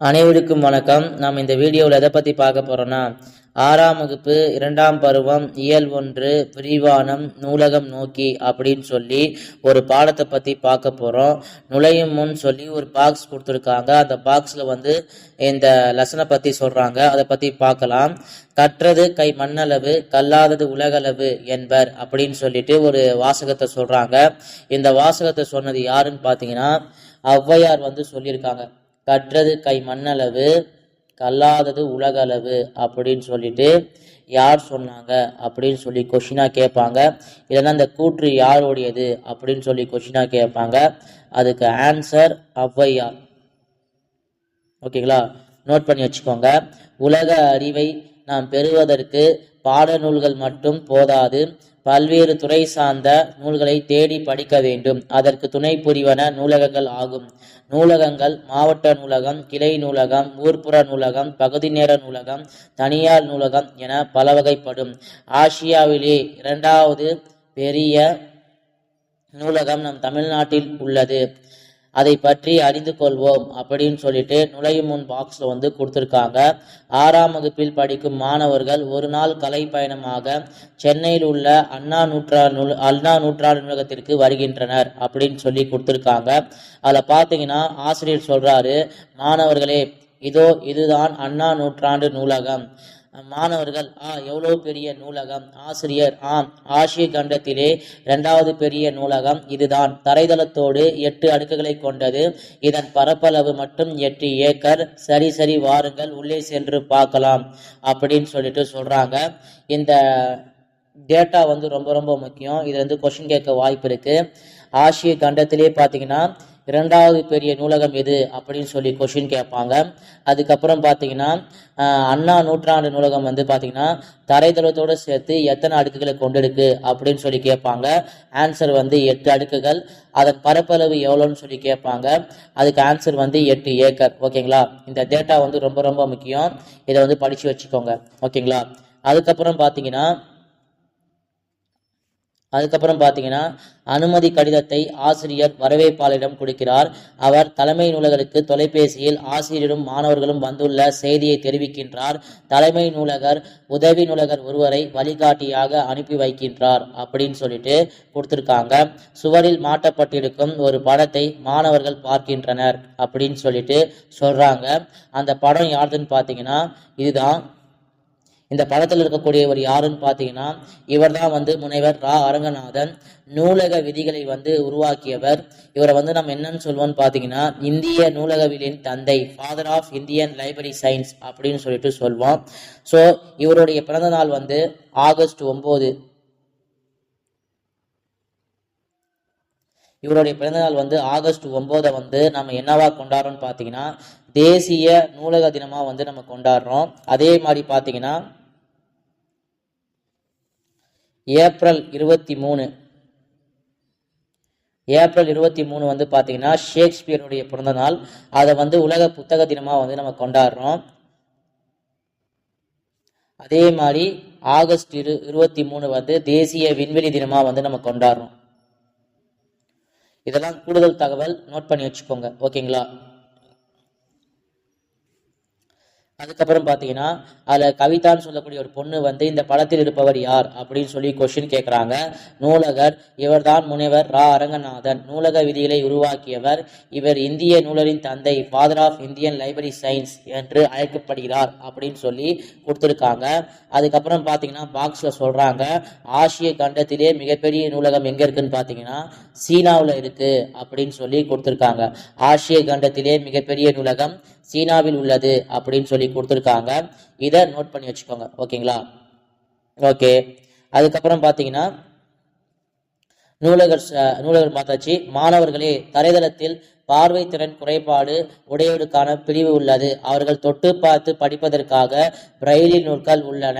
அனைவருக்கும் வணக்கம். நாம் இந்த வீடியோவில் எதை பற்றி பார்க்க போகிறோன்னா ஆறாம் வகுப்பு இரண்டாம் பருவம் இயல் ஒன்று பிரிவானம் நூலகம் நோக்கி அப்படின்னு சொல்லி ஒரு பாடத்தை பற்றி பார்க்க போகிறோம் நுழையும் முன் சொல்லி ஒரு பாக்ஸ் கொடுத்துருக்காங்க. அந்த பாக்ஸில் வந்து இந்த லெசனை பற்றி சொல்கிறாங்க அதை பற்றி பார்க்கலாம். கற்றது கை மண்ணளவு கல்லாதது உலகளவு என்பர் அப்படின்னு சொல்லிட்டு ஒரு வாசகத்தை சொல்கிறாங்க இந்த வாசகத்தை சொன்னது யாருன்னு பார்த்தீங்கன்னா ஔவையார் வந்து சொல்லியிருக்காங்க. கற்றது கை மண்ணளவு கல்லாதது உலகளவு அப்படின்னு சொல்லிட்டு யார் சொன்னாங்க அப்படின்னு சொல்லி கொஷினாக கேட்பாங்க. இல்லைன்னா அந்த கூற்று யாருடையது அப்படின்னு சொல்லி கொஷினாக கேட்பாங்க. அதுக்கு ஆன்சர் ஔவையார். ஓகேங்களா நோட் பண்ணி வச்சுக்கோங்க. உலக அறிவை நாம் பெறுவதற்கு பாடநூல்கள் மட்டும் போதாது. பல்வேறு துறை சார்ந்த நூல்களை தேடி படிக்க வேண்டும். அதற்கு துணை புரிவன நூலகங்கள் ஆகும். நூலகங்கள் மாவட்ட நூலகம் கிளை நூலகம் ஊர்ப்புற நூலகம் பகுதி நேர நூலகம் தனியார் நூலகம் என பல வகைப்படும் ஆசியாவிலே இரண்டாவது பெரிய நூலகம் நம் தமிழ்நாட்டில் உள்ளது. அதை பற்றி அறிந்து கொள்வோம் அப்படின்னு சொல்லிட்டு நுழையும் முன் பாக்ஸில் வந்து கொடுத்துருக்காங்க. ஆறாம் வகுப்பில் படிக்கும் மாணவர்கள் ஒரு நாள் கலை பயணமாக சென்னையில் உள்ள அண்ணா நூற்றா நூல் அண்ணா நூற்றாண்டு நூலகத்திற்கு வருகின்றனர் அப்படின்னு சொல்லி கொடுத்துருக்காங்க. அதில் பார்த்தீங்கன்னா ஆசிரியர் சொல்கிறாரு மாணவர்களே இதோ இதுதான் அண்ணா நூற்றாண்டு நூலகம். மாணவர்கள் ஆ எவ்வளோ பெரிய நூலகம்? ஆசிரியர் ஆம் ஆசிய கண்டத்திலே இரண்டாவது பெரிய நூலகம் இதுதான். தரைதளத்தோடு எட்டு அடுக்குகளை கொண்டது. இதன் பரப்பளவு மட்டும் எட்டு ஏக்கர். சரி சரி வாருங்கள் உள்ளே சென்று பார்க்கலாம். அப்படின்னு சொல்லிட்டு சொல்கிறாங்க இந்த டேட்டா வந்து ரொம்ப ரொம்ப முக்கியம். இது வந்து கொஷின் கேட்க வாய்ப்பு இருக்குது ஆசிய கண்டத்திலே பார்த்தீங்கன்னா இரண்டாவது பெரிய நூலகம் எது அப்படின்னு சொல்லி கொஷின் கேட்பாங்க. அதுக்கப்புறம் பார்த்தீங்கன்னா அண்ணா நூற்றாண்டு நூலகம் வந்து பார்த்தீங்கன்னா தரைதளத்தோடு சேர்த்து எத்தனை அடுக்குகளை கொண்டிருக்கு அப்படின்னு சொல்லி கேட்பாங்க. ஆன்சர் வந்து எட்டு அடுக்குகள். அதன் பரப்பளவு எவ்வளோன்னு சொல்லி கேட்பாங்க. அதுக்கு ஆன்சர் வந்து எட்டு ஏக்கர். ஓகேங்களா? இந்த டேட்டா வந்து ரொம்ப ரொம்ப முக்கியம். இதை வந்து படித்து வச்சுக்கோங்க. ஓகேங்களா? அதுக்கப்புறம் பார்த்தீங்கன்னா அதுக்கப்புறம் பார்த்தீங்கன்னா அனுமதி கடிதத்தை ஆசிரியர் வரவேற்பாளரிடம் கொடுக்கிறார். அவர் தலைமை நூலகருக்கு தொலைபேசியில் ஆசிரியரும் மாணவர்களும் வந்துள்ள செய்தியை தெரிவிக்கின்றார். தலைமை நூலகர் உதவி நூலகர் ஒருவரை வழிகாட்டியாக அனுப்பி வைக்கின்றார் அப்படின்னு சொல்லிட்டு கொடுத்துருக்காங்க. சுவரில் மாட்டப்பட்டிருக்கும் ஒரு படத்தை மாணவர்கள் பார்க்கின்றனர் அப்படின்னு சொல்லிட்டு சொல்றாங்க. அந்த படம் யாருதுன்னு பார்த்தீங்கன்னா இதுதான் இந்த படத்தில் இருக்கக்கூடியவர் யாருன்னு பார்த்தீங்கன்னா இவர் தான் வந்து முனைவர் ரா. அரங்கநாதன். நூலக விதிகளை வந்து உருவாக்கியவர். இவரை வந்து நம்ம என்னன்னு சொல்லுவோம்னு பார்த்தீங்கன்னா இந்திய நூலகவியலின் தந்தை father of Indian library science அப்படின்னு சொல்லிட்டு சொல்வோம் ஸோ இவருடைய பிறந்த நாள் வந்து ஆகஸ்ட் ஒம்பது. இவருடைய பிறந்தநாள் வந்து ஆகஸ்ட் ஒம்போதை வந்து நம்ம என்னவா கொண்டாடுறோம்னு பார்த்தீங்கன்னா தேசிய நூலக தினமாக வந்து நம்ம கொண்டாடுறோம். அதே மாதிரி பார்த்தீங்கன்னா ஏப்ரல் இருபத்தி மூணு. ஏப்ரல் இருபத்தி மூணு வந்து பார்த்தீங்கன்னா ஷேக்ஸ்பியருடைய பிறந்த நாள். அதை வந்து உலக புத்தக தினமாக வந்து நம்ம கொண்டாடுறோம். அதே மாதிரி ஆகஸ்ட் இரு இருபத்தி மூணு வந்து தேசிய விண்வெளி தினமாக வந்து நம்ம கொண்டாடுறோம். இதெல்லாம் கூடுதல் தகவல் நோட் பண்ணி வச்சுக்கோங்க. ஓகேங்களா? அதுக்கப்புறம் பார்த்தீங்கன்னா அதில் கவிதான்னு சொல்லக்கூடிய ஒரு பொண்ணு வந்து இந்த படத்தில் இருப்பவர் யார்? அப்படின்னு சொல்லி கொஷின் கேட்குறாங்க நூலகர் இவர்தான் முனைவர் ரா. அரங்கநாதன். நூலக விதிகளை உருவாக்கியவர் இவர் இந்திய நூலரின் தந்தை father of Indian library science என்று அழைக்கப்படுகிறார் அப்படின்னு சொல்லி கொடுத்துருக்காங்க. அதுக்கப்புறம் பார்த்தீங்கன்னா பாக்ஸில் சொல்கிறாங்க ஆசிய கண்டத்திலே மிகப்பெரிய நூலகம் எங்கே இருக்குன்னு பார்த்தீங்கன்னா சீனாவில் இருக்கு அப்படின்னு சொல்லி கொடுத்துருக்காங்க. ஆசிய கண்டத்திலே மிகப்பெரிய நூலகம் சீனாவில் உள்ளது அப்படின்னு சொல்லி கொடுத்துருக்காங்க. இதை நோட் பண்ணி வச்சுக்கோங்க. ஓகேங்களா? ஓகே அதுக்கப்புறம் பார்த்தீங்கன்னா நூலகர் நூலகர் பார்த்தாச்சு மாணவர்களே தரைதளத்தில் பார்வை திறன் குறைபாடு உடையவருக்கான பிரிவு உள்ளது. அவர்கள் தொட்டு பார்த்து படிப்பதற்காக பிரெய்லி நூல்கள் உள்ளன.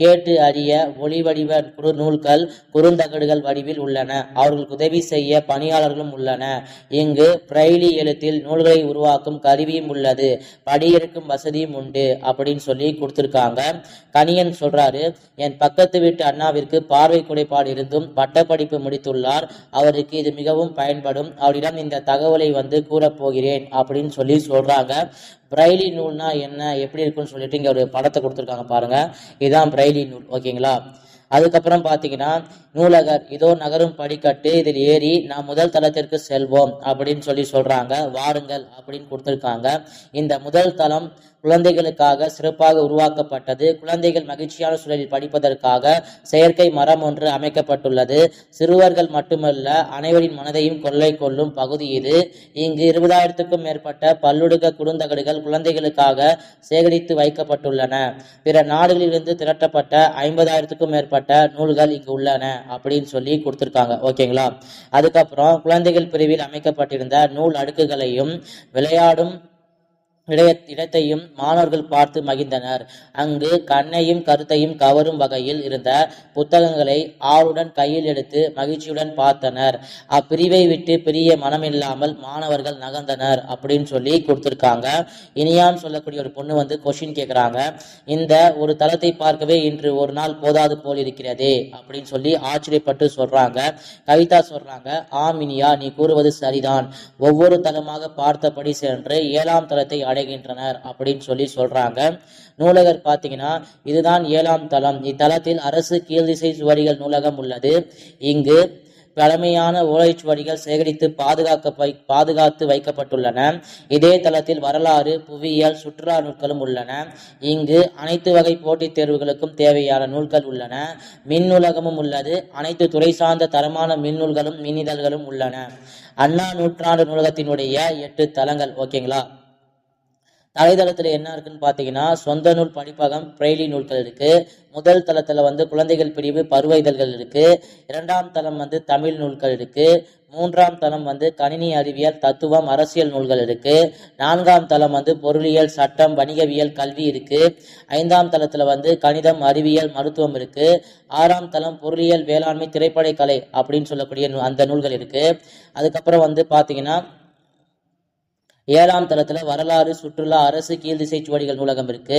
கேட்டு அறிய ஒளி வடிவ குறு நூல்கள் குறுந்தகடுகள் வடிவில் உள்ளன. அவர்களுக்கு உதவி செய்ய பணியாளர்களும் உள்ளன. இங்கு பிரெய்லி எழுத்தில் நூல்களை உருவாக்கும் கருவியும் உள்ளது. படியிருக்கும் வசதியும் உண்டு அப்படின்னு சொல்லி கொடுத்துருக்காங்க. கணியன் சொல்றாரு என் பக்கத்து வீட்டு அண்ணாவிற்கு பார்வை குறைபாடு இருந்தும் பட்டப்படிப்பு முடித்துள்ளார். அவருக்கு இது மிகவும் பயன்படும். அவரிடம் இந்த தகவலை வந்து வந்து கூறப் போகிறேன் அப்படின்னு சொல்லி சொல்றாங்க. பிரைலி நூல்னா என்ன எப்படி இருக்குன்னு சொல்லிட்டு இங்கே ஒரு படத்தை கொடுத்துருக்காங்க பாருங்க. இதுதான் பிரைலி நூல் ஓகேங்களா? அதுக்கப்புறம் பார்த்தீங்கன்னா நூலகர் இதோ நகரும் படிக்கட்டு இதில் ஏறி நாம் முதல் தளத்திற்கு செல்வோம் அப்படின்னு சொல்லி சொல்கிறாங்க வாருங்கள் அப்படின்னு கொடுத்துருக்காங்க. இந்த முதல் தளம் குழந்தைகளுக்காக சிறப்பாக உருவாக்கப்பட்டது. குழந்தைகள் மகிழ்ச்சியான சூழலில் படிப்பதற்காக செயற்கை மரம் ஒன்று அமைக்கப்பட்டுள்ளது. சிறுவர்கள் மட்டுமல்ல அனைவரின் மனதையும் கொள்ளை கொள்ளும் பகுதி இது. இங்கு இருபதாயிரத்துக்கும் மேற்பட்ட பல்லுடுக குறுந்தகடுகள் குழந்தைகளுக்காக சேகரித்து வைக்கப்பட்டுள்ளன. பிற நாடுகளிலிருந்து திரட்டப்பட்ட ஐம்பதாயிரத்துக்கும் மேற்பட்ட நூல்கள் இங்கு உள்ளன அப்படின்னு சொல்லி கொடுத்துருக்காங்க. ஓகேங்களா? அதுக்கப்புறம் குழந்தைகள் பிரிவில் அமைக்கப்பட்டிருந்த நூல் அடுக்குகளையும் விளையாடும் இடைய இடத்தையும் மாணவர்கள் பார்த்து மகிழ்ந்தனர். அங்கு கண்ணையும் கருத்தையும் கவரும் வகையில் இருந்த புத்தகங்களை ஆளுடன் கையில் எடுத்து மகிழ்ச்சியுடன் பார்த்தனர். அப்பிரிவை விட்டு பிரிய மனமில்லாமல் மாணவர்கள் நகர்ந்தனர் அப்படின்னு சொல்லி கொடுத்துருக்காங்க. இனியான்னு சொல்லக்கூடிய ஒரு பொண்ணு வந்து கொஷின் கேட்குறாங்க இந்த ஒரு தளத்தை பார்க்கவே இன்று ஒரு நாள் போதாது போல் இருக்கிறதே அப்படின்னு சொல்லி ஆச்சரியப்பட்டு சொல்றாங்க. கவிதா சொல்றாங்க ஆம் இனியா நீ கூறுவது சரிதான். ஒவ்வொரு தளமாக பார்த்தபடி சென்று ஏழாம் தளத்தை அடைகின்றனர் அப்படின்னு சொல்லி சொல்றாங்க. நூலகர் பார்த்தீங்கன்னா இதுதான் ஏழாம் தளம். இத்தலத்தில் அரசு கீழ்திசை சுவடிகள் நூலகம் உள்ளது. இங்கு பழமையான ஓலைச்சுவடிகள் சேகரித்து பாதுகாக்க பாதுகாத்து வைக்கப்பட்டுள்ளன. இதே தளத்தில் வரலாறு புவியியல் சுற்றுலா நூல்களும் உள்ளன. இங்கு அனைத்து வகை போட்டித் தேர்வுகளுக்கும் தேவையான நூல்கள் உள்ளன. மின் நூலகமும் உள்ளது. அனைத்து துறை சார்ந்த தரமான மின்னூல்களும் மின்னிதழ்களும் உள்ளன. அண்ணா நூற்றாண்டு நூலகத்தினுடைய எட்டு தளங்கள். ஓகேங்களா? தலைதளத்தில் என்ன இருக்குன்னு பார்த்தீங்கன்னா சொந்த நூல் படிப்பகம் பிரெய்லி நூல்கள் இருக்குது முதல் தளத்தில் வந்து குழந்தைகள் பிரிவு பருவ இதழ்கள் இருக்குது இரண்டாம் தளம் வந்து தமிழ் நூல்கள் இருக்குது மூன்றாம் தளம் வந்து கணினி அறிவியல் தத்துவம் அரசியல் நூல்கள் இருக்கு. நான்காம் தளம் வந்து பொருளியல் சட்டம் வணிகவியல் கல்வி இருக்கு. ஐந்தாம் தளத்துல வந்து கணிதம் அறிவியல் மருத்துவம் இருக்கு. ஆறாம் தளம் பொருளியல் வேளாண்மை திரைப்பட கலை அப்படின்னு சொல்லக்கூடிய நூ- அந்த நூல்கள் இருக்கு. அதுக்கப்புறம் வந்து பாத்தீங்கன்னா ஏழாம் தளத்துல வரலாறு சுற்றுலா அரசு கீழ்திசை சுவடிகள் நூலகம் இருக்கு.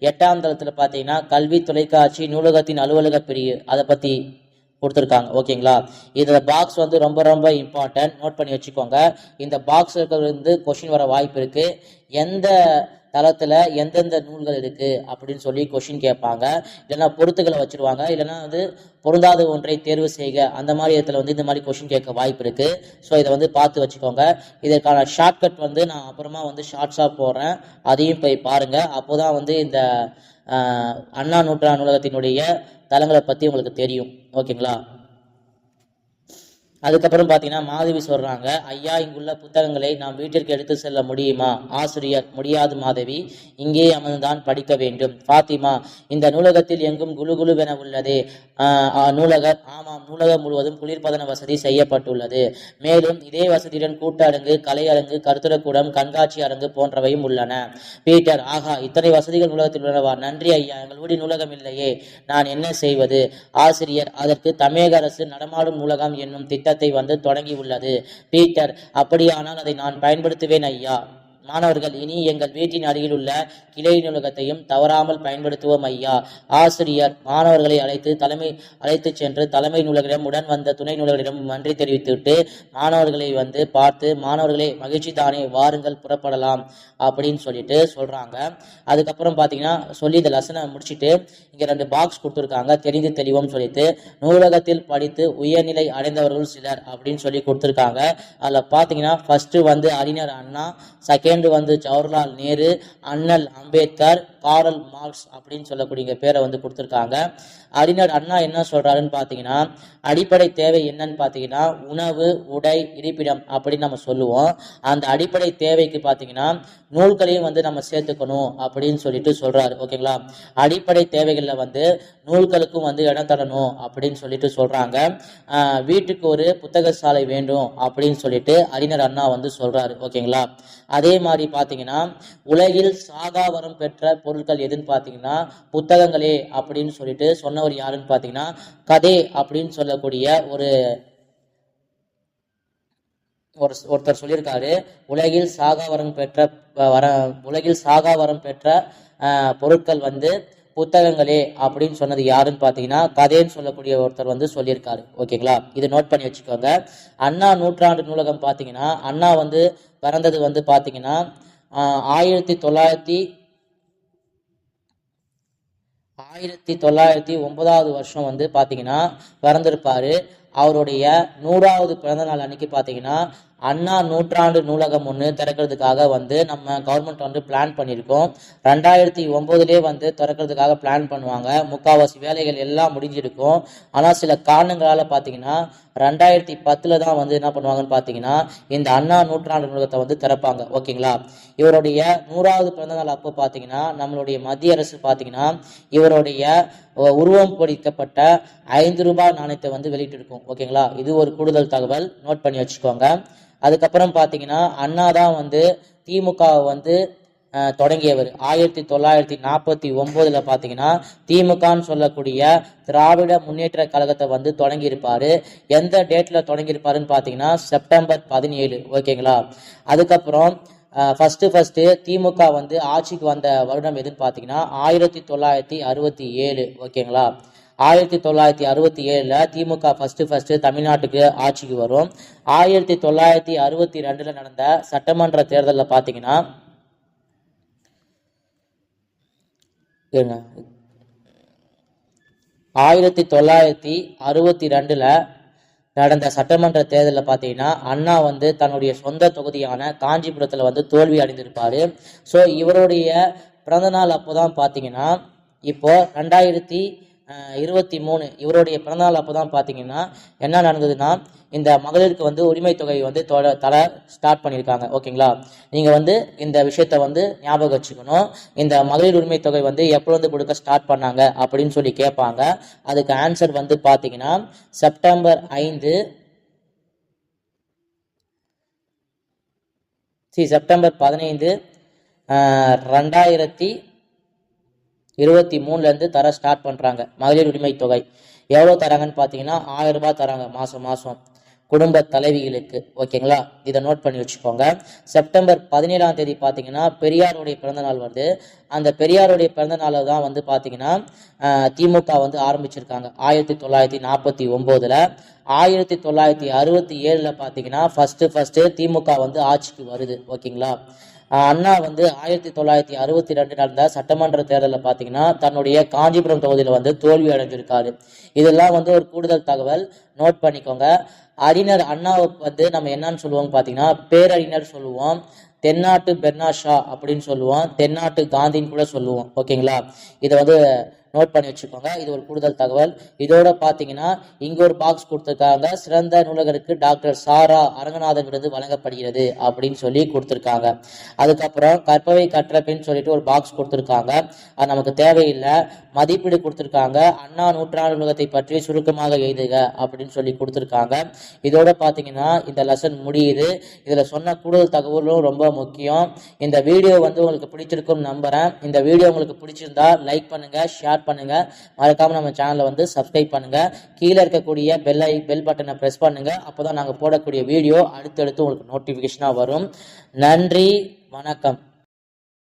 எட்டாம் தளத்துல பாத்தீங்கன்னா கல்வி தொலைக்காட்சி நூலகத்தின் அலுவலக பிரிவு. அதை பத்தி கொடுத்துருக்காங்க. ஓகேங்களா? இந்த பாக்ஸ் வந்து ரொம்ப ரொம்ப இம்பார்ட்டன்ட் நோட் பண்ணி வச்சுக்கோங்க. இந்த பாக்ஸ் வந்து கொஷின் வர வாய்ப்பு இருக்குது எந்த தளத்தில் எந்தெந்த நூல்கள் இருக்குது அப்படின்னு சொல்லி கொஷின் கேட்பாங்க. இல்லைன்னா பொருத்துகளை வச்சிருவாங்க. இல்லைன்னா வந்து பொருந்தாத ஒன்றை தேர்வு செய்க. அந்த மாதிரி இடத்துல வந்து இந்த மாதிரி கொஷின் கேட்க வாய்ப்பு இருக்குது ஸோ இதை வந்து பார்த்து வச்சுக்கோங்க. இதற்கான ஷார்ட்கட் வந்து நான் அப்புறமா வந்து ஷார்ட்ஸாக போடுறேன். அதையும் போய் பாருங்கள் அப்போ தான் வந்து இந்த அண்ணா நூற்றாண்டு நூலகத்தினுடைய தளங்களை பற்றி உங்களுக்கு தெரியும். ஓகேங்களா அதுக்கப்புறம் பார்த்தீங்கன்னா மாதவி சொல்கிறாங்க ஐயா இங்குள்ள புத்தகங்களை நாம் வீட்டிற்கு எடுத்து செல்ல முடியுமா? ஆசிரியர் முடியாது மாதவி இங்கே அமர்ந்தான் படிக்க வேண்டும். ஃபாத்திமா இந்த நூலகத்தில் எங்கும் குலு குலுவென உள்ளதே நூலகர் ஆமாம் நூலகம் முழுவதும் குளிர்பதன வசதி செய்யப்பட்டுள்ளது. மேலும் இதே வசதியுடன் கூட்டரங்கு கலையரங்கு கருத்துரக்கூடம் கண்காட்சி அரங்கு போன்றவையும் உள்ளன. பீட்டர் ஆகா இத்தனை வசதிகள் நூலகத்தில் உள்ளனவா? நன்றி ஐயா எங்கள் வீடு நூலகம் இல்லையே. நான் என்ன செய்வது? ஆசிரியர் அதற்கு தமிழக அரசு நடமாடும் நூலகம் என்னும் திட்டம் திட்டத்தை வந்து தொடங்கியுள்ளது. பீட்டர் அப்படியானால் அதை நான் பயன்படுத்துவேன் ஐயா. மாணவர்கள் இனி எங்கள் வீட்டின் அருகில் உள்ள கிளை நூலகத்தையும் தவறாமல் பயன்படுத்துவோம் ஐயா. ஆசிரியர் மாணவர்களை அழைத்து தலைமை அழைத்து சென்று தலைமை நூலகரிடம் உடன் வந்த துணை நூலகரிடம் நன்றி தெரிவித்துவிட்டு மாணவர்களை வந்து பார்த்து மாணவர்களை மகிழ்ச்சி தானே வாருங்கள் புறப்படலாம் அப்படின்னு சொல்லிட்டு சொல்றாங்க. அதுக்கப்புறம் பார்த்தீங்கன்னா சொல்லி இந்த லெசனை முடிச்சுட்டு இங்க ரெண்டு பாக்ஸ் கொடுத்துருக்காங்க. தெரிந்து தெளிவோம் சொல்லிட்டு நூலகத்தில் படித்து உயர்நிலை அடைந்தவர்கள் சிலர் அப்படின்னு சொல்லி கொடுத்துருக்காங்க. அதில் பார்த்தீங்கன்னா ஃபர்ஸ்ட் வந்து அறிஞர் அண்ணா செகண்ட் வந்து ஜவஹர்லால் நேரு அண்ணல் அம்பேத்கர் காரல் மார்க்ஸ் அப்படின்னு சொல்லக்கூடிய பேரை வந்து கொடுத்துருக்காங்க. அறிஞர் அண்ணா என்ன சொல்றாருன்னு பார்த்தீங்கன்னா அடிப்படை தேவை என்னன்னு பார்த்தீங்கன்னா உணவு உடை இருப்பிடம் அப்படின்னு நம்ம சொல்லுவோம். அந்த அடிப்படை தேவைக்கு பார்த்தீங்கன்னா நூல்களையும் வந்து நம்ம சேர்த்துக்கணும் அப்படின்னு சொல்லிட்டு சொல்றாரு. ஓகேங்களா? அடிப்படை தேவைகளில் வந்து நூல்களுக்கும் வந்து இடம் தரணும் அப்படின்னு சொல்லிட்டு சொல்றாங்க. வீட்டுக்கு ஒரு புத்தக சாலை வேண்டும் அப்படின்னு சொல்லிட்டு அறிஞர் அண்ணா வந்து சொல்றாரு. ஓகேங்களா? அதே மாதிரி பார்த்தீங்கன்னா உலகில் சாகாவரம் பெற்ற பொருள் பொருட்கள் எதுன்னு பார்த்தீங்கன்னா புத்தகங்களே அப்படின்னு சொல்லிட்டு சொன்னவர் யாருன்னு பார்த்தீங்கன்னா கதே அப்படின்னு சொல்லக்கூடிய ஒரு ஒரு ஒருத்தர் சொல்லியிருக்காரு. உலகில் சாகாவரம் பெற்ற வர உலகில் சாகாவரம் பெற்ற பொருட்கள் வந்து புத்தகங்களே அப்படின்னு சொன்னது யாருன்னு பார்த்தீங்கன்னா கதைன்னு சொல்லக்கூடிய ஒருத்தர் வந்து சொல்லியிருக்காரு. ஓகேங்களா? இது நோட் பண்ணி வச்சுக்கோங்க. அண்ணா நூற்றாண்டு நூலகம் பார்த்தீங்கன்னா அண்ணா வந்து பிறந்தது வந்து பார்த்தீங்கன்னா ஆயிரத்தி தொள்ளாயிரத்தி ஆயிரத்தி தொள்ளாயிரத்தி ஒன்பதாவது வருஷம் வந்து பார்த்தீங்கன்னா பிறந்திருப்பாரு. அவருடைய நூறாவது பிறந்த நாள் அன்னைக்கு பார்த்தீங்கன்னா அண்ணா நூற்றாண்டு நூலகம் ஒன்று திறக்கிறதுக்காக வந்து நம்ம கவர்மெண்ட் வந்து பிளான் பண்ணியிருக்கோம். ரெண்டாயிரத்தி ஒம்போதுலேயே வந்து திறக்கிறதுக்காக பிளான் பண்ணுவாங்க. முக்கால்வாசி வேலைகள் எல்லாம் முடிஞ்சிருக்கும். ஆனால் சில காரணங்களால் பார்த்தீங்கன்னா ரெண்டாயிரத்தி பத்தில் தான் வந்து என்ன பண்ணுவாங்கன்னு பார்த்தீங்கன்னா இந்த அண்ணா நூற்றாண்டு நூலகத்தை வந்து திறப்பாங்க. ஓகேங்களா? இவருடைய நூறாவது பிறந்த நாள் அப்போ பார்த்தீங்கன்னா நம்மளுடைய மத்திய அரசு பார்த்தீங்கன்னா இவருடைய உருவம் பொறிக்கப்பட்ட ஐந்து ரூபாய் நாணயத்தை வந்து வெளியிட்டிருக்கும். ஓகேங்களா? இது ஒரு கூடுதல் தகவல். நோட் பண்ணி வச்சுக்கோங்க. அதுக்கப்புறம் பார்த்தீங்கன்னா அண்ணா தான் வந்து திமுகவை வந்து தொடங்கியவர். ஆயிரத்தி தொள்ளாயிரத்தி நாற்பத்தி ஒம்போதில் பார்த்தீங்கன்னா திமுகன்னு சொல்லக்கூடிய திராவிட முன்னேற்ற கழகத்தை வந்து தொடங்கியிருப்பாரு. எந்த டேட்டில் தொடங்கியிருப்பாருன்னு பார்த்தீங்கன்னா செப்டம்பர் பதினேழு. ஓகேங்களா? அதுக்கப்புறம் ஃபஸ்ட்டு ஃபஸ்ட்டு திமுக வந்து ஆட்சிக்கு வந்த வருடம் எதுன்னு பார்த்தீங்கன்னா ஆயிரத்தி தொள்ளாயிரத்தி அறுபத்தி ஏழு. ஓகேங்களா? ஆயிரத்தி தொள்ளாயிரத்தி அறுபத்தி ஏழில் திமுக ஃபஸ்ட்டு ஃபஸ்ட்டு தமிழ்நாட்டுக்கு ஆட்சிக்கு வரும். ஆயிரத்தி தொள்ளாயிரத்தி அறுபத்தி ரெண்டில் நடந்த சட்டமன்ற தேர்தலில் பார்த்தீங்கன்னா ஆயிரத்தி தொள்ளாயிரத்தி அறுபத்தி ரெண்டில் நடந்த சட்டமன்ற தேர்தலில் பார்த்தீங்கன்னா அண்ணா வந்து தன்னுடைய சொந்த தொகுதியான காஞ்சிபுரத்தில் வந்து தோல்வி அடைந்திருப்பார். ஸோ இவருடைய பிறந்தநாள் அப்போ தான் பார்த்தீங்கன்னா இப்போ ரெண்டாயிரத்தி இருபத்தி மூணு. இவருடைய பிறந்தநாள் அப்போ தான் பார்த்தீங்கன்னா என்ன நடந்ததுன்னா இந்த மகளிருக்கு வந்து உரிமை தொகை வந்து தொட தர ஸ்டார்ட் பண்ணியிருக்காங்க ஓகேங்களா? நீங்கள் வந்து இந்த விஷயத்த வந்து ஞாபகம் வச்சுக்கணும். இந்த மகளிர் உரிமை தொகை வந்து எப்போ வந்து கொடுக்க ஸ்டார்ட் பண்ணாங்க அப்படின்னு சொல்லி கேட்பாங்க அதுக்கு ஆன்சர் வந்து பார்த்தீங்கன்னா செப்டம்பர் ஐந்து. சி செப்டம்பர் பதினைந்து ரெண்டாயிரத்தி இருபத்தி மூணுலேருந்து தர ஸ்டார்ட் பண்ணுறாங்க மகளிர் உரிமை தொகை எவ்வளோ தராங்கன்னு பார்த்தீங்கன்னா ஆயிரம் ரூபாய் தராங்க மாதம் மாதம் குடும்ப தலைவிகளுக்கு. ஓகேங்களா? இதை நோட் பண்ணி வச்சுக்கோங்க. செப்டம்பர் பதினேழாம் தேதி பார்த்தீங்கன்னா பெரியாருடைய பிறந்த நாள் வருது. அந்த பெரியாருடைய பிறந்த நாளை தான் வந்து பார்த்தீங்கன்னா திமுக வந்து ஆரம்பிச்சிருக்காங்க. ஆயிரத்தி தொள்ளாயிரத்தி நாற்பத்தி ஒம்போதில். ஆயிரத்தி தொள்ளாயிரத்தி அறுபத்தி ஏழில் பார்த்தீங்கன்னா ஃபஸ்ட்டு ஃபஸ்ட்டு திமுக வந்து ஆட்சிக்கு வருது. ஓகேங்களா? அண்ணா வந்து ஆயிரத்தி தொள்ளாயிரத்தி அறுபத்தி ரெண்டு நடந்த சட்டமன்ற தேர்தலில் பார்த்தீங்கன்னா தன்னுடைய காஞ்சிபுரம் தொகுதியில் வந்து தோல்வி அடைஞ்சிருக்காரு. இதெல்லாம் வந்து ஒரு கூடுதல் தகவல். நோட் பண்ணிக்கோங்க. அறிஞர் அண்ணாவை வந்து நம்ம என்னன்னு சொல்லுவோம் பார்த்தீங்கன்னா பேரறிஞர் சொல்லுவோம். தென்னாட்டு பெர்னாஷா அப்படின்னு சொல்லுவோம். தென்னாட்டு காந்தின்னு கூட சொல்லுவோம். ஓகேங்களா? இதை வந்து நோட் பண்ணி வச்சுக்கோங்க. இது ஒரு கூடுதல் தகவல். இதோட பார்த்தீங்கன்னா இங்க ஒரு பாக்ஸ் கொடுத்துருக்காங்க. சிறந்த நூலகருக்கு டாக்டர் சாரா அரங்கநாதன் விருது வழங்கப்படுகிறது அப்படின்னு சொல்லி கொடுத்துருக்காங்க. அதுக்கப்புறம் கற்பவை கற்றப்பின்னு சொல்லிட்டு ஒரு பாக்ஸ் கொடுத்துருக்காங்க. அது நமக்கு தேவையில்லை. மதிப்பீடு கொடுத்துருக்காங்க. அண்ணா நூற்றாண்டு நூலகத்தை பற்றி சுருக்கமாக எழுதுக அப்படின்னு சொல்லி கொடுத்துருக்காங்க. இதோட பார்த்தீங்கன்னா இந்த லெசன் முடியுது. இதில் சொன்ன கூடுதல் தகவலும் ரொம்ப முக்கியம். இந்த வீடியோ வந்து உங்களுக்கு பிடிச்சிருக்கும் நம்புறேன். இந்த வீடியோ உங்களுக்கு பிடிச்சிருந்தா லைக் பண்ணுங்க ஷேர் பண்ணுங்க. மறக்காம நம்ம சேனலை வந்து சப்ஸ்கிரைப் பண்ணுங்க. கீழே இருக்கக்கூடிய பெல் ஐ பெல் பட்டனை ப்ரெஸ் பண்ணுங்க. அப்போதான் நாங்கள் போடக்கூடிய வீடியோ அடுத்தடுத்து உங்களுக்கு நோட்டிஃபிகேஷனாக வரும். நன்றி வணக்கம்.